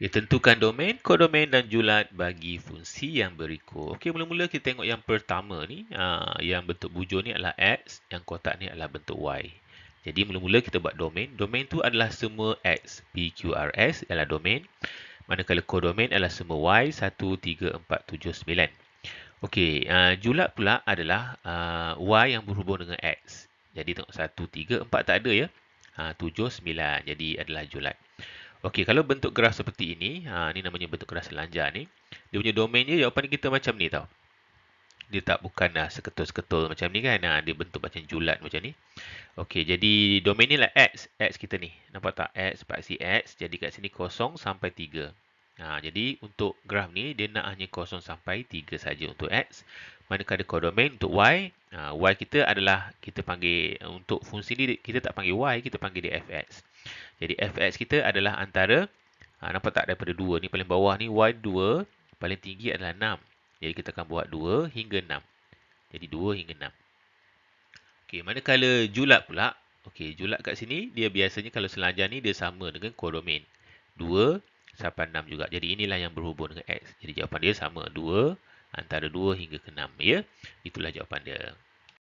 Okay, tentukan domain, kodomain dan julat bagi fungsi yang berikut. Okey, mula-mula kita tengok yang pertama ni, uh, yang bentuk bujur ni adalah X, yang kotak ni adalah bentuk Y. Jadi mula-mula kita buat domain. Domain tu adalah semua X. PQRS adalah domain. Manakala kodomain adalah semua Y, 1, 3, 4, 7, 9. Okey, uh, julat pula adalah uh, Y yang berhubung dengan X. Jadi tengok 1, 3, 4 tak ada ya. Uh, 7, 9. Jadi adalah julat. Okey, kalau bentuk graf seperti ini, ha, ni namanya bentuk graf selanjar ni. Dia punya domain dia, jawapan kita macam ni tau. Dia tak bukan uh, seketul-seketul macam ni kan. Ha, dia bentuk macam julat macam ni. Okey, jadi domain ni lah X. X kita ni. Nampak tak? X, paksi X. Jadi kat sini kosong sampai 3. Ha, jadi untuk graf ni, dia nak hanya kosong sampai 3 saja untuk X. Manakala kodomain untuk Y. Ha, y kita adalah, kita panggil, untuk fungsi ni, kita tak panggil Y, kita panggil dia Fx. Jadi fx kita adalah antara ha, nampak tak daripada 2 ni paling bawah ni y2 paling tinggi adalah 6. Jadi kita akan buat 2 hingga 6. Jadi 2 hingga 6. Okey, manakala julat pula, okey, julat kat sini dia biasanya kalau selanjar ni dia sama dengan kodomain. 2 sampai 6 juga. Jadi inilah yang berhubung dengan x. Jadi jawapan dia sama 2 antara 2 hingga ke 6 ya. Itulah jawapan dia.